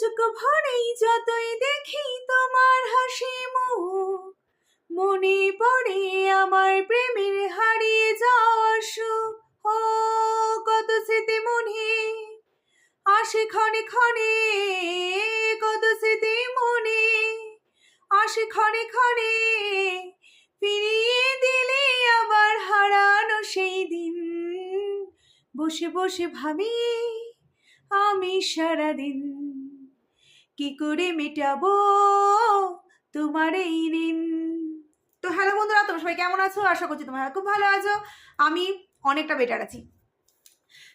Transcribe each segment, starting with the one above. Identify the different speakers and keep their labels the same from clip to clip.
Speaker 1: চোখ ভরেই যতই দেখি তোমার হাসি মুখ, মনে পড়ে আমার প্রেমের হারিয়ে যাওয়া সুখ ও, কত স্মৃতি মনে আসে ক্ষণে ক্ষণে, কত স্মৃতি মনে আসে ক্ষণে ক্ষণে, ফিরিয়ে দিলে আবার হারানো সেই দিন। বসে বসে ভাবি আমি সারাদিন। কি করে মেটাবো তোমার এই ঋণ তো হ্যালো বন্ধুরা, তোমরা সবাই কেমন আছো? আশা করছি তোমরা খুব ভালো আছো। আমি অনেকটা বেটার আছি।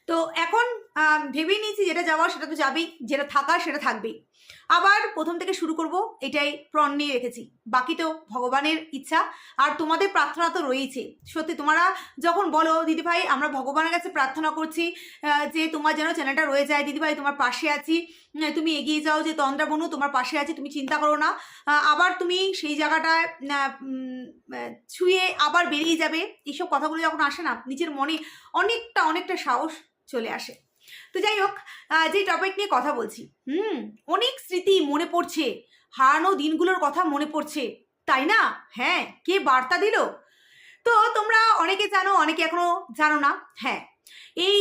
Speaker 1: তো এখন ভেবে ভেবেই নিয়েছি যেটা যাওয়ার সেটা তো যাবেই, যেটা থাকার সেটা থাকবেই। আবার প্রথম থেকে শুরু করব, এটাই প্রণ নিয়ে রেখেছি। বাকি তো ভগবানের ইচ্ছা, আর তোমাদের প্রার্থনা তো রয়েছে সত্যি, তোমরা যখন বলো দিদিভাই আমরা ভগবানের কাছে প্রার্থনা করছি যে তোমার যেন চ্যানেলটা রয়ে যায় দিদিভাই তোমার পাশে আছি তুমি এগিয়ে যাও, যে তন্দ্রা বনু, তোমার পাশে আছি, তুমি চিন্তা করো না। আবার তুমি সেই জায়গাটায় ছুঁয়ে আবার বেরিয়ে যাবে। এইসব কথাগুলো যখন আসে না, নিজের মনে অনেকটা অনেকটা সাহস চলে আসে। তো যাই হোক যে টপিক নিয়ে কথা বলছি, হুম, অনেক স্মৃতি মনে পড়ছে, হারানো দিনগুলোর কথা মনে পড়ছে, তাই না? হ্যাঁ কে বার্তা দিল? তো তোমরা অনেকে জানো, অনেকে এখনও জানো না হ্যাঁ এই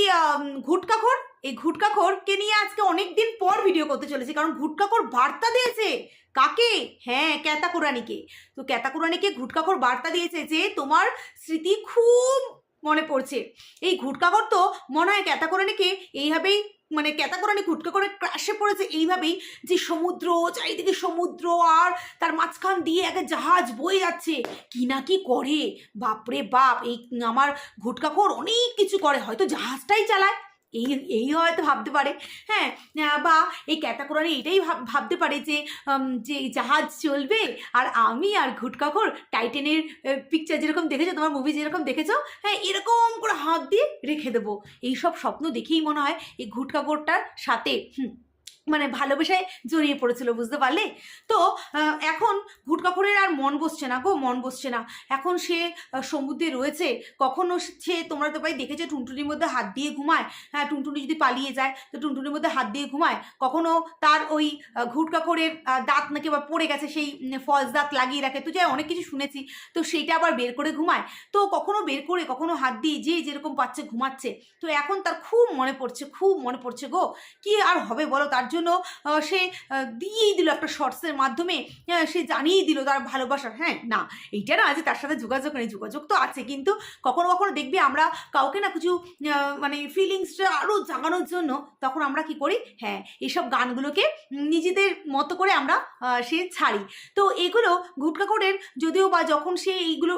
Speaker 1: ঘুটকাখোর, এই ঘুটকাখোরকে নিয়ে আজকে অনেক দিন পর ভিডিও করতে চলেছি, কারণ ঘুটকাখোর বার্তা দিয়েছে, কাকে? হ্যাঁ ক্যাতাকুরানিকে, তো ক্যাতাকুরানিকে ঘুটকাখোর বার্তা দিয়েছে যে তোমার স্মৃতি খুব মনে পড়ছে। এই ঘুটকাগর তো মনে হয় ক্যাতা করে নাকি এইভাবেই মানে ক্যাতাকুরানি ঘুটকা করে ক্রাশে পড়েছে এইভাবেই যে সমুদ্র, চারিদিকে সমুদ্র আর তার মাঝখান দিয়ে একটা জাহাজ বয়ে যাচ্ছে। কি না কি করে? বাপরে বাপ, এই আমার ঘুটকাকর অনেক কিছু করে। হয়তো জাহাজটাই চালায়। এই এই হয়তো ভাবতে পারে। হ্যাঁ বা এই ক্যাটাকোরানি এটাই ভাব ভাবতে পারে যে যে জাহাজ চলবে আর আমি আর ঘুটকাখর টাইটেনের পিকচার যেরকম দেখেছ তোমার মুভি যেরকম দেখেছ হ্যাঁ এরকম করে হাত দিয়ে রেখে দেবো। এইসব স্বপ্ন দেখেই মনে হয় এই ঘুটকাখরটার সাথে হুম, মানে ভালোবাসায় জড়িয়ে পড়েছিল বুঝতে পারলে? তো এখন ঘুটকাখোরের আর মন বসছে না গো মন বসছে না। এখন সে সমুদ্রে রয়েছে কখনো সে তোমরা তো ভাই দেখেছ টুনটুনির মধ্যে হাত দিয়ে ঘুমায়? হ্যাঁ টুনটুনি যদি পালিয়ে যায় তো টুনটুনির মধ্যে হাত দিয়ে ঘুমায়? কখনো তার ওই আহ, দাঁত নাকি আবার পড়ে গেছে সেই ফলস দাঁত লাগিয়ে রাখে। তো যাই অনেক কিছু শুনেছি। তো সেইটা আবার বের করে ঘুমায়। তো কখনো বের করে কখনো হাত দিয়ে যে যেরকম পাচ্ছে ঘুমাচ্ছে। তো এখন তার খুব মনে পড়ছে খুব মনে পড়ছে গো। কি আর হবে বলো? তার জন্য আহ, সে দিয়েই দিল একটা শর্টসের মাধ্যমে সে জানিয়েই দিল তার ভালোবাসা। হ্যাঁ না এইটা না যে তার সাথে যোগাযোগ নেই যোগাযোগ তো আছে কিন্তু কখনো কখনো দেখবি আমরা কাউকে না কিছু মানে ফিলিংসটা আরও জাগানোর জন্য তখন আমরা কি করি? হ্যাঁ এইসব গানগুলোকে নিজেদের মতো করে আমরা সে ছাড়ি। তো এগুলো গুটকাখোরের যদিও বা যখন সে এইগুলো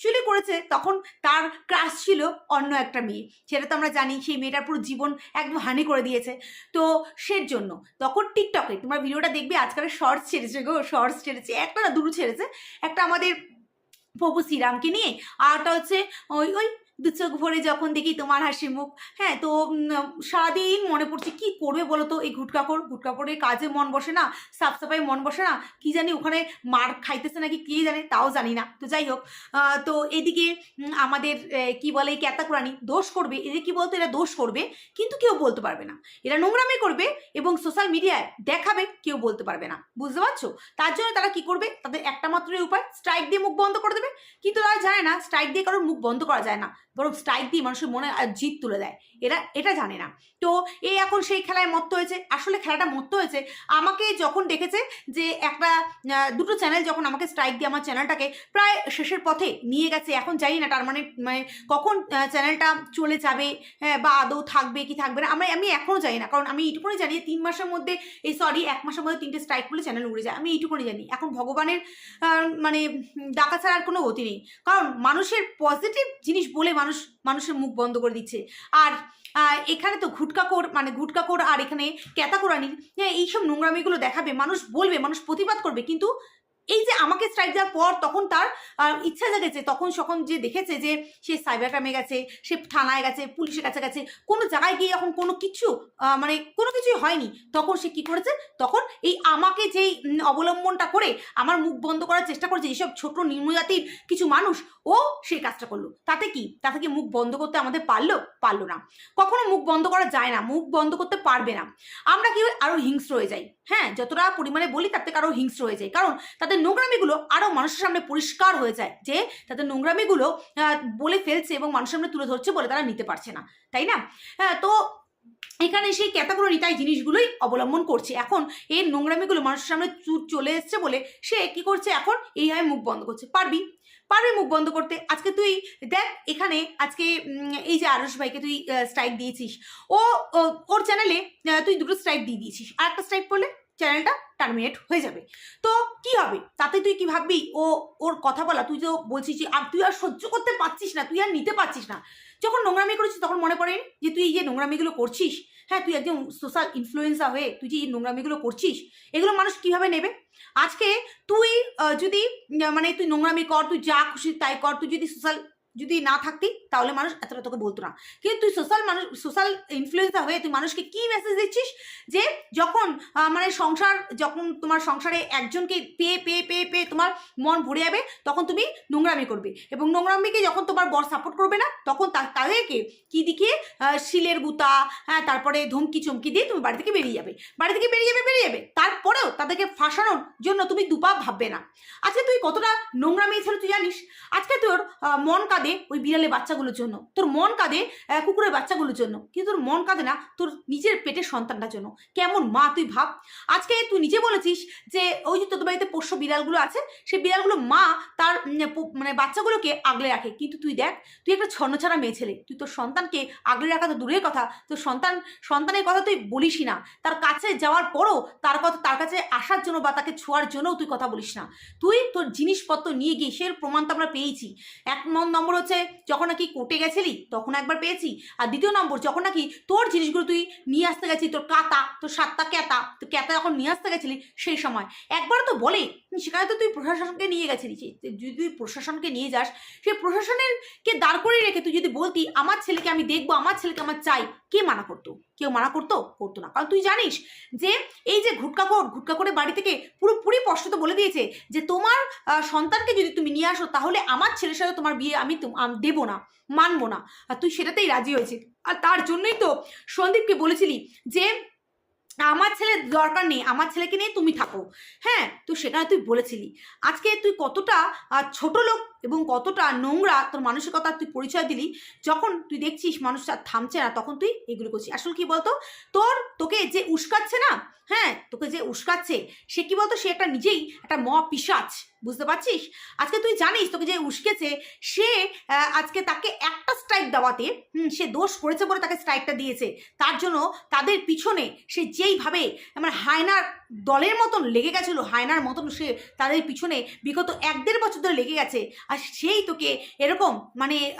Speaker 1: অ্যাকচুয়ালি করেছে, তখন তার ক্রাশ ছিল অন্য একটা মেয়ে। সেটা তো আমরা জানি, সেই মেয়েটার পুরো জীবন একদম হানি করে দিয়েছে। তো সের জন্য, তখন টিকটকে তোমরা ভিডিওটা দেখবে, আজকাল শর্টস ছেড়েছে গো শর্টস ছেড়েছে, একটা না দুটো ছেড়েছে। একটা আমাদের প্রভু শ্রীরামকে নিয়ে আরটা হচ্ছে ওই ওই দু চোখ ভরে যখন দেখি তোমার হাসি মুখ হ্যাঁ তো সারাদিন মনে পড়ছে, কি করবে বলো তো এই গুটকাপড় গুটকাপড়ের কাজে মন বসে না, সাফ সাফাই মন বসে না, কি জানি ওখানে মার খাইতেছে নাকি কে জানে, তাও জানি না। তো যাই হোক তো এদিকে আমাদের কি বলে, এই ক্যাতাকুরানি দোষ করবে, এদের কি বলতো? এরা দোষ করবে, কিন্তু কেউ বলতে পারবে না। এরা নোংরামি করবে এবং সোশ্যাল মিডিয়ায় দেখাবে, কেউ বলতে পারবে না। বুঝতে পারছ? তার জন্য তারা কি করবে? তাদের একটা মাত্রই উপায় স্ট্রাইক দিয়ে মুখ বন্ধ করে দেবে। কিন্তু তারা জানে না স্ট্রাইক দিয়ে কারোর মুখ বন্ধ করা যায় না। বরং স্ট্রাইক দিয়ে মানুষের মনে জিত তুলে দেয়। এরা এটা জানে না। তো এই এখন সেই খেলায় মত্ত হয়েছে। আসলে খেলাটা মত্ত হয়েছে। আমাকে যখন দেখেছে যে একটা দুটো চ্যানেল যখন আমাকে স্ট্রাইক দিয়ে আমার চ্যানেলটাকে প্রায় শেষের পথে নিয়ে গেছে এখন জানি না তার মানে মানে কখন চ্যানেলটা চলে যাবে হ্যাঁ, বা আদৌ থাকবে কি থাকবে না আমরা আমি এখনও জানি না। কারণ আমি এইটুকুনি জানি তিন মাসের মধ্যে এই সরি এক মাসের মধ্যে তিনটে স্ট্রাইক করলে চ্যানেল উড়ে যায়। আমি এইটুকুনি জানি। এখন ভগবানের মানে ডাকা ছাড়া আর কোনো গতি নেই। কারণ মানুষের পজিটিভ জিনিস বলে মানুষ, মানুষের মুখ বন্ধ করে দিচ্ছে। আর এখানে তো ঘুটকাকোর মানে ঘুটকাকোর আর এখানে ক্যাতাকোরানির হ্যাঁ এইসব নোংরামিগুলো দেখাবে, মানুষ বলবে, মানুষ প্রতিবাদ করবে, কিন্তু এই যে আমাকে স্ট্রাইক দেওয়ার পর তখন তার ইচ্ছা জেগেছে, তখন সখন যে দেখেছে যে সে সাইবার ক্রাইমে গেছে, সে থানায় গেছে, পুলিশের কাছে গেছে, কোনো জায়গায় গিয়ে যখন কোনো কিছু মানে কোনো কিছুই হয়নি। তখন সে কি করেছে? তখন এই আমাকে যেই অবলম্বনটা করে, আমার মুখ বন্ধ করার চেষ্টা করেছে যেসব ছোট নিম্নজাতির কিছু মানুষ, ও সেই কাজটা করল। তাতে কি? তাতে কি মুখ বন্ধ করতে আমাদের পারল? পারল না। কখনো মুখ বন্ধ করা যায় না, মুখ বন্ধ করতে পারবে না। আমরা কি হয় আরও হিংস্র হয়ে যাই? হ্যাঁ যতটা পরিমাণে বলি তার থেকে আরও হিংস্র হয়ে যায় কারণ তাদের নোংরামিগুলো আরও মানুষের সামনে পরিষ্কার হয়ে যায়, যে তাদের নোংরামিগুলো বলে ফেলছে এবং মানুষের সামনে তুলে ধরছে বলে তারা নিতে পারছে না, তাই না? হ্যাঁ তো এখানে সেই ক্যাটাগরি নিতাই জিনিসগুলোই অবলম্বন করছে। এখন এই নোংরামিগুলো মানুষের সামনে চলে এসছে বলে সে কি করছে এখন? এইভাবে মুখ বন্ধ করছে। পারবি? পারবি মুখ বন্ধ করতে? আজকে তুই দেখ এখানে আজকে এই যে আরস ভাইকে তুই স্ট্রাইক দিয়েছিস। ও, ও- ওর চ্যানেলে তুই দুটো স্ট্রাইক দিয়ে দিয়েছিস। আর একটা স্ট্রাইক করলে? চ্যানেলটা টার্মিনেট হয়ে যাবে। তো কি হবে? তাতে তুই কি ভাববি? ও, ওর কথা বলা, তুই তো বলছিস যে, আর তুই আর সহ্য করতে পারছিস না, তুই আর নিতে পারছিস না। যখন নোংরামি করেছিস, তখন মনে পড়ে যে, তুই এই যে নোংরামিগুলো করছিস হ্যাঁ তুই একজন সোশ্যাল ইনফ্লুয়েন্সার হয়ে তুই যে এই নোংরামিগুলো করছিস, এগুলো মানুষ কীভাবে নেবে? আজকে তুই যদি মানে তুই নোংরামি কর, তুই যা খুশি তাই কর, তুই যদি সোশ্যাল যদি না থাকতি, তাহলে মানুষ এতটা তোকে বলতো না। কিন্তু তুই সোশ্যাল মানুষ সোশ্যাল ইনফ্লুয়েন্সার হয়ে তুই মানুষকে কি মেসেজ দিচ্ছিস? যে যখন মানে সংসার, যখন তোমার সংসারে একজনকে পেয়ে পেয়ে পেয়ে পেয়ে তোমার মন ভরে যাবে, তখন তুমি নোংরামি করবে। এবং নোংরামিকে যখন তোমার বর সাপোর্ট করবে না, তখন তাদেরকে কি দিকে শিলের গুতা হ্যাঁ তারপরে ধমকি চমকি দিয়ে তুমি বাড়ি থেকে বেরিয়ে যাবে। বাড়ি থেকে বেরিয়ে যাবে বেরিয়ে যাবে। তারপরেও তাদেরকে ফাঁসানোর জন্য তুমি দুপা ভাববে না। আজকে তুই কতটা নোংরা মেয়ে ছিল তুই জানিস? আজকে তোর মন কাঁদে ওই বিড়ালের বাচ্চাগুলোর জন্য। তোর মন কাঁদে কুকুরের বাচ্চাগুলোর জন্য। কিন্তু তোর মন কাঁদে না তোর নিজের পেটের সন্তানটার জন্য। কেমন মা তুই ভাব। আজকে তুই নিজে বলেছিস যে, ওই যে তোদের বাড়িতে পোষ্য বিড়ালগুলো আছে, সেই বিড়ালগুলো মা তার মানে বাচ্চাগুলোকে আগলে রাখে। কিন্তু তুই দেখ, তুই একটা ছন্নছাড়া মেয়ে ছেলে। তুই তোর সন্তানকে আগলে রাখা তো দূরের কথা। তোর সন্তান, সন্তানের কথা তুই বলিসই না। তার কাছে যাওয়ার পরও তার কথা, তার কাছে আসার জন্য বা তাকে ছোঁয়ার জন্যও তুই কথা বলিস না। তুই তোর জিনিসপত্র নিয়ে গিয়ে সে প্রমাণ তো আমরা পেয়েছি। এক নম- নম্বর হচ্ছে, যখন নাকি কোর্টে গেছিলি, তখন একবার পেয়েছি। আর দ্বিতীয় নম্বর, যখন নাকি তোর জিনিসগুলো তুই নিয়ে আসতে গেছিলি, তোর কাতা তোর সাতটা ক্যাতা তো ক্যাতা যখন নিয়ে আসতে গেছিলি সেই সময়, একবার তো বলে সেখানে তো তুই প্রশাসনকে নিয়ে গেছিলি। সে- যদি তুই প্রশাসনকে নিয়ে যাস সেই প্রশাসনের কে দাঁড় করে রেখে তুই যদি বলতি, আমার ছেলেকে আমি দেখব, আমার ছেলেকে আমার চাই। কে মানা করতো? কেউ মানা করতো? করতো না। কারণ তুই জানিস যে, এই যে ঘুটকাকর ঘুটকাকরে বাড়ি থেকে পুরোপুরি স্পষ্টত বলে দিয়েছে যে, তোমার সন্তানকে যদি তুমি নিয়ে আসো, তাহলে আমার ছেলের সাথে তোমার বিয়ে আম- দেবো না, মানবো না। আর তুই সেটাতেই রাজি হয়েছিস। আর তার জন্যই তো সন্দীপকে বলেছিলি যে আমার ছেলে দরকার নেই, আমার ছেলেকে নিয়ে তুমি থাকো। হ্যাঁ তো সেখানে তুই বলেছিলি। আজকে তুই কতটা ছোট লোক এবং কতটা নোংরা তোর মানসিকতার তুই পরিচয় দিলি যখন তুই দেখছিস মানুষটা থামছে না তখন তুই এগুলো করছিস। আসলে কি বলতো? তোর তোকে যে উস্কাচ্ছে না হ্যাঁ তোকে যে উস্কাচ্ছে সে কি বলতো? সে একটা নিজেই একটা ম পিসাচ বুঝতে পারছিস? আজকে তুই জানিস তোকে যে উস্কেছে সে আজকে তাকে একটা স্ট্রাইক দেওয়াতে হুম, সে দোষ করেছে বলে তাকে স্ট্রাইকটা দিয়েছে। তার জন্য তাদের পিছনে সে যেইভাবে মানে হায়নার দলের মতন লেগে গেছিল, হায়নার মতন সে তাদের পিছনে বিগত এক দেড় বছর ধরে লেগে গেছে। আর সেই তোকে এরকম মানে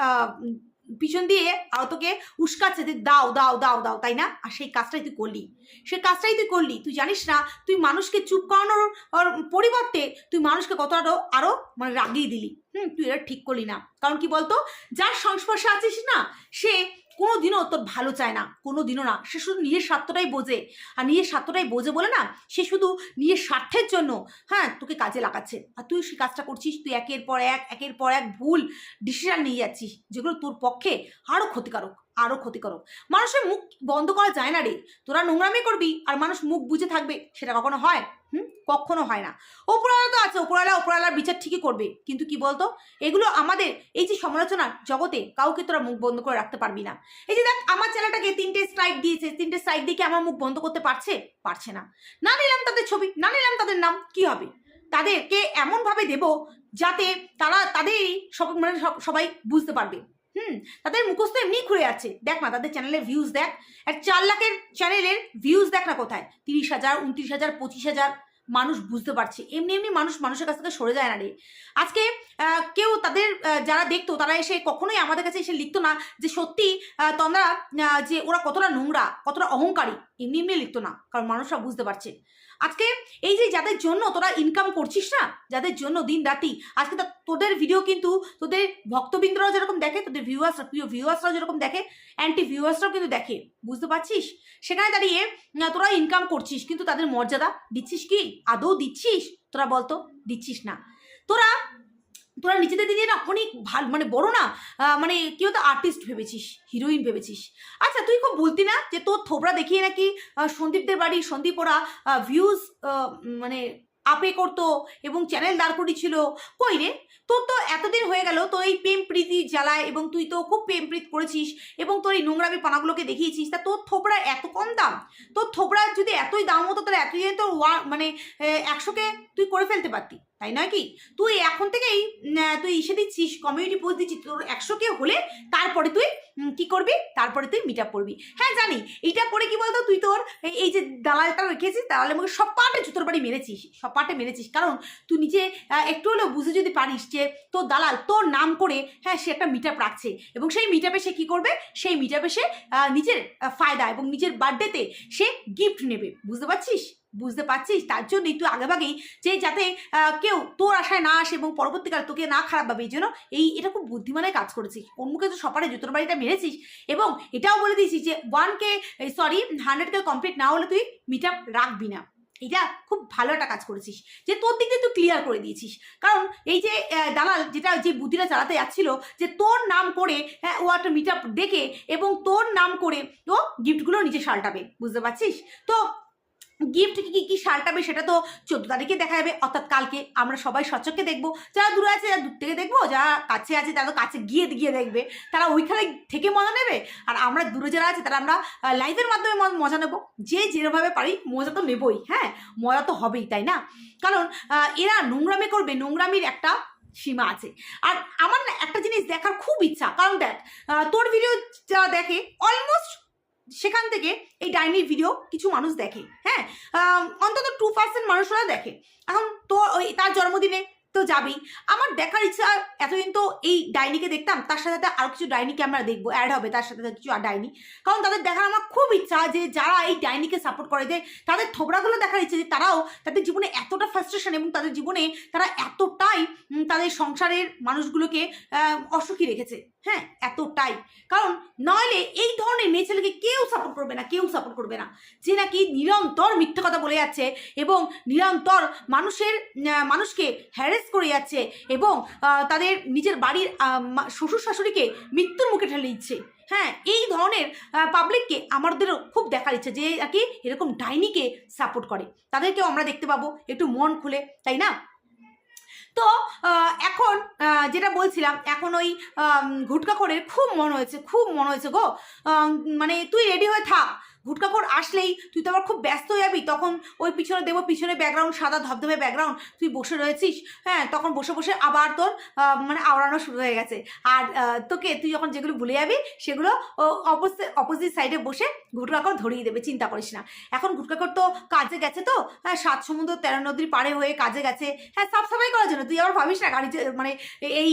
Speaker 1: পিছন দিয়ে আর তোকে উস্কাচ্ছে যে দাও দাও দাও দাও, তাই না? আর সেই কাজটাই তুই করলি। সেই কাজটাই তুই করলি। তুই জানিস না, তুই মানুষকে চুপ করানোর পরিবর্তে তুই মানুষকে কতটা আরো- আরও মানে রাগিয়ে দিলি। হুম, তুই এটা ঠিক করলি না। কারণ কি বলতো? যার সংস্পর্শে আছিস না, সে কোনো দিনও তোর ভালো চায় না কোনো দিনও না। সে শুধু নিজের স্বার্থটাই বোঝে। আর নিজের স্বার্থটাই বোঝে বলে না, সে শুধু নিজের স্বার্থের জন্য হ্যাঁ তোকে কাজে লাগাচ্ছে। আর তুই সেই কাজটা করছিস, তুই একের পর এক, একের পর এক ভুল ডিসিশান নিয়ে যাচ্ছিস, যেগুলো তোর পক্ষে আরও ক্ষতিকারক। আরও ক্ষতিকারক। মানুষের মুখ বন্ধ করা যায় না রে। তোরা নোংরামি করবি আর মানুষ মুখ বুঝে থাকবে, সেটা কখনো হয়? হুম? কখনো হয় না। ওপরওয়ালা তো আছে, ওপরওয়ালা ওপরওয়ালার বিচার ঠিকই করবে। কিন্তু কি বলতো? এগুলো আমাদের, এই যে সমালোচনার জগতে কাউকে তোরা মুখ বন্ধ করে রাখতে পারবি না। এই যে দেখ, আমার চ্যানেলটাকে তিনটে স্ট্রাইক দিয়েছে, তিনটে স্ট্রাইক দিয়ে আমার মুখ বন্ধ করতে পারছে? পারছে না। না নিলাম তাদের ছবি, না নিলাম তাদের নাম, কি হবে? তাদেরকে এমনভাবে দেব যাতে তারা তাদেরই সব মানে সব- সবাই বুঝতে পারবে। হুম, তাদের মুখস্থ এমনি ঘুরে আছে দেখ না তাদের চ্যানেলের ভিউজ দেখ। এক চার লাখের চ্যানেলের ভিউজ দেখ না কোথায়? তিরিশ হাজার, উনত্রিশ হাজার, পঁচিশ হাজার মানুষ বুঝতে পারছে। এমনি এমনি মানুষ মানুষের কাছ থেকে সরে যায় না রে। আজকে কেউ তাদের যারা দেখতো, তারা এসে কখনোই আমাদের কাছে এসে লিখতো না যে সত্যি তোমরা যে ওরা কতটা নোংরা, কতটা অহংকারী, এমনি এমনি লিখতো না। কারণ মানুষরা বুঝতে পারছে। আজকে এই যে যাদের জন্য তোরা ইনকাম করছিস না, যাদের জন্য দিন রাতি, আজকে তোদের ভিডিও কিন্তু তোদের ভক্তবৃন্দরাও যেরকম দেখে, তোদের ভিউয়ার্সরা প্রিয় ভিউয়ার্সরাও যেরকম দেখে অ্যান্টি ভিউয়ার্সরাও কিন্তু দেখে, বুঝতে পারছিস? সেখানে দাঁড়িয়ে তোরা ইনকাম করছিস, কিন্তু তাদের মর্যাদা দিচ্ছিস কি? আদৌ দিচ্ছিস? তোরা বলতো, দিচ্ছিস না। তোরা তোরা নিজেদের দিকে না অনেক ভালো মানে বড় না মানে কি হতো আর্টিস্ট ভেবেছিস হিরোইন ভেবেছিস। আচ্ছা তুই খুব বলতি না যে তোর থোবরা দেখিয়ে নাকি সন্দীপদের বাড়ি, সন্দীপ ওরা ভিউজ মানে আপে করতো এবং চ্যানেল দাঁড় করিয়েছিল। কই রে? তোর তো এতদিন হয়ে গেল তো এই প্রেম প্রীতি জ্বালায় এবং তুই তো খুব প্রেম প্রীত করেছিস এবং তোর এই নোংরামি পানাগুলোকে দেখিয়েছিস, তা তোর থোবরা এত কম দাম? তোর থোবরা যদি এতই দাম হতো, তাহলে এতই তোর মানে একশোকে তুই করে ফেলতে পারতি। তাই নয় কি? তুই এখন থেকেই তুই ইসে দিচ্ছিস কমিউনিটি পোস্ট দিচ্ছিস, তোর একশো কে হলে তারপরে তুই কি করবি? তারপরে তুই মিট আপ করবি। হ্যাঁ জানি। এইটা করে কি বলতো? তুই তোর এই- এই যে দালালটা রেখেছিস, দালালের মুখে সব পাটে জুতোর বাড়ি মেরেছিস, সব পাটে মেরেছিস। কারণ তুই নিজে একটু হলেও বুঝে যদি পারিস যে তোর দালাল, তোর নাম করে হ্যাঁ সে একটা মিট আপ রাখছে এবং সেই মিট আপে সে কী করবে? সেই মিট আপে সে নিজের ফায়দা এবং নিজের বার্থডেতে সে গিফট নেবে। বুঝতে পারছিস? বুঝতে পারছিস? তার জন্যই তুই আগেভাগেই যে যাতে কেউ তোর আশায় না আসে এবং পরবর্তীকালে তোকে না খারাপ ভাবে এই জন্য এই এটা খুব বুদ্ধিমানের কাজ করেছিস। ওর মুখে তো সপারে জুতোর বাড়িটা মেরেছিস। এবং এটাও বলে দিয়েছিস যে one K sorry hundred K complete না হলে তুই মিট আপ রাখবি না। এটা খুব ভালো একটা কাজ করেছিস। যে তোর দিক দিয়ে তুই ক্লিয়ার করে দিয়েছিস। কারণ এই যে দালাল যেটা যে বুদ্ধিটা চালাতে যাচ্ছিল যে তোর নাম করে হ্যাঁ, ও একটা মিট আপ ডেকে এবং তোর নাম করে ও গিফটগুলো নিজে সালটাবে। বুঝতে পারছিস? তো গিফট কি কি সালটাবে সেটা তো চোদ্দ তারিখে দেখা যাবে। অর্থাৎ কালকে আমরা সবাই সচক্ষে দেখব। যারা দূরে আছে, যারা দূর থেকে দেখব, যারা কাছে আছে, তারা তো কাছে গিয়ে গিয়ে দেখবে। তারা ওইখানে থেকে মজা নেবে? আর আমরা দূরে যারা আছে, তারা আমরা লাইভের মাধ্যমে মজা নেব। যে যেভাবে পারি, মজা তো নেবই হ্যাঁ? মজা তো হবেই, তাই না? কারণ এরা নোংরামি করবে, নোংরামির একটা সীমা আছে। আর আমার একটা জিনিস দেখার খুব ইচ্ছা। কারণ দেখ তোর ভিডিও যারা দেখে অলমোস্ট সেখান থেকে এই ডাইনির ভিডিও কিছু মানুষ দেখে হ্যাঁ? অন্তত টু পার্সেন্ট মানুষরা দেখে। এখন তো ওই তার জন্মদিনে তো যাবেই। আমার দেখার ইচ্ছা, এতদিন তো এই ডাইনিকে দেখতাম, তার সাথে আরও কিছু ডাইনিকে আমরা দেখব অ্যাড হবে, তার সাথে সাথে কিছু আর ডাইনি। কারণ তাদের দেখার আমার খুব ইচ্ছা যে যারা এই ডাইনিকে সাপোর্ট করে যে তাদের থোবড়াগুলো দেখার ইচ্ছে যে তারাও তাদের জীবনে এতটা ফ্রাস্ট্রেশন এবং তাদের জীবনে তারা এতটাই তাদের সংসারের মানুষগুলোকে অসুখী রেখেছে। হ্যাঁ এতটাই। কারণ নইলে এই ধরনের মেয়ে ছেলেকে কেউ সাপোর্ট করবে না, কেউ সাপোর্ট করবে না। যে নাকি নিরন্তর মিথ্যে কথা বলে যাচ্ছে এবং নিরন্তর মানুষের মানুষকে হ্যারেস করে যাচ্ছে এবং তাদের নিজের বাড়ির শ্বশুর শাশুড়িকে মৃত্যুর মুখে ঠেলে দিচ্ছে। হ্যাঁ এই ধরনের পাবলিককে আমাদেরও খুব দেখার ইচ্ছে যে নাকি এরকম ডাইনিকে সাপোর্ট করে। তাদেরকেও আমরা দেখতে পাবো, একটু মন খুলে, তাই না? তো এখন যেটা বলছিলাম এখন ওই আম, ঘুটকা করে খুব মন হয়েছে খুব মন হয়েছে গো। মানে তুই রেডি হয়ে থাক। ঘুটকাকর আসলেই তুই তো আবার খুব ব্যস্ত হয়ে যাবি। তখন ওই পিছনে দেবো, পিছনে ব্যাকগ্রাউন্ড সাদা ধবধবে ব্যাকগ্রাউন্ড তুই বসে রয়েছিস হ্যাঁ? তখন বসে বসে আবার তোর মানে আওড়ানো শুরু হয়ে গেছে। আর তোকে তুই যখন যেগুলো ভুলে যাবি, সেগুলো অপোজিট অপোজিট সাইডে বসে ঘুটকাকর ধরিয়ে দেবে, চিন্তা করিস না। এখন ঘুটকাকর তো কাজে গেছে তো হ্যাঁ? সাত সমুদ্র, তেরো নদীর পাড়ে হয়ে কাজে গেছে। হ্যাঁ সাফ সাফাই করার জন্য, তুই আবার ভাবিস না গাড়ি মানে এই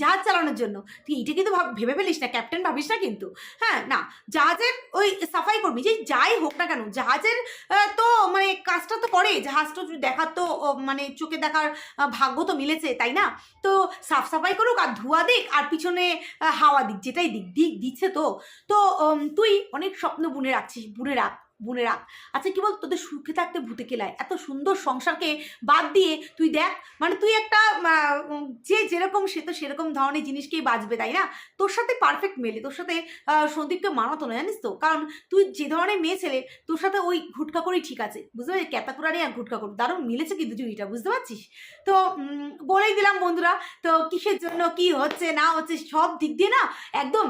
Speaker 1: জাহাজ চালানোর জন্য? তুই এইটা কিন্তু ভেবে ফেলিস না, ক্যাপ্টেন ভাবিস না কিন্তু। হ্যাঁ না, জাহাজের ওই সাফাই করবি, যে যাই হোক না কেন, জাহাজের তো মানে কাজটা তো করে জাহাজটা দেখার তো মানে চোখে দেখার ভাগ্য তো মিলেছে, তাই না? তো সাফ সাফাই করুক আর ধোয়া দিক আর পিছনে হাওয়া দিক, যেটাই দিক দিক দিচ্ছে তো। তো তুই অনেক স্বপ্ন বুনে রাখছিস, বুনে রাখ। বুনে রাখ আচ্ছা কি বল তোদের সুখে থাকতে ভূতে কেলায় এত সুন্দর সংসারকে বাদ দিয়ে তুই দেখ মানে তুই একটা যে যেরকম সে তো সেরকম ধরনের জিনিসকেই বাঁচবে, তাই না? তোর সাথে পারফেক্ট মেলে, তোর সাথে সন্দীপকে মানাতো না, জানিস তো? কারণ তুই যে ধরনের মেয়ে ছেলে, তোর সাথে ওই ঘুটকা করেই ঠিক আছে। বুঝতে পারছিস? ক্যাতাকুরানি আর ঘুটকা করি দারুণ মিলেছে কিন্তু জুড়িটা বুঝতে পারছিস? তো বলেই দিলাম বন্ধুরা, তো কিসের জন্য কি হচ্ছে, না হচ্ছে, সব দিক দিয়ে না একদম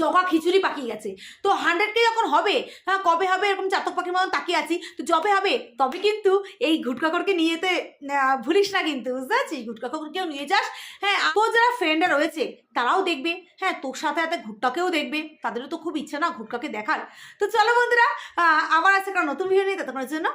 Speaker 1: জবা খিচুড়ি পাকিয়ে গেছে। তো হান্ড্রেডকে যখন হবে হ্যাঁ কবে হবে এরকম চাতক পাখির মতন তাকিয়ে আছি? তো যবে হবে, তবে কিন্তু এই ঘুটকাকরকে নিয়ে যেতে ভুলিস না কিন্তু, বুঝতে পারছিস? ঘুটকাকরকেও নিয়ে যাস। হ্যাঁ তোর যারা ফ্রেন্ডরা রয়েছে, তারাও দেখবে। হ্যাঁ তোর সাথে সাথে ঘুটকাকেও দেখবে। তাদেরও তো খুব ইচ্ছা না ঘুটকাকে দেখার। তো চলো বন্ধুরা আবার আছে কারণ নতুন ভিডিও নিয়ে ততক্ষণের জন্য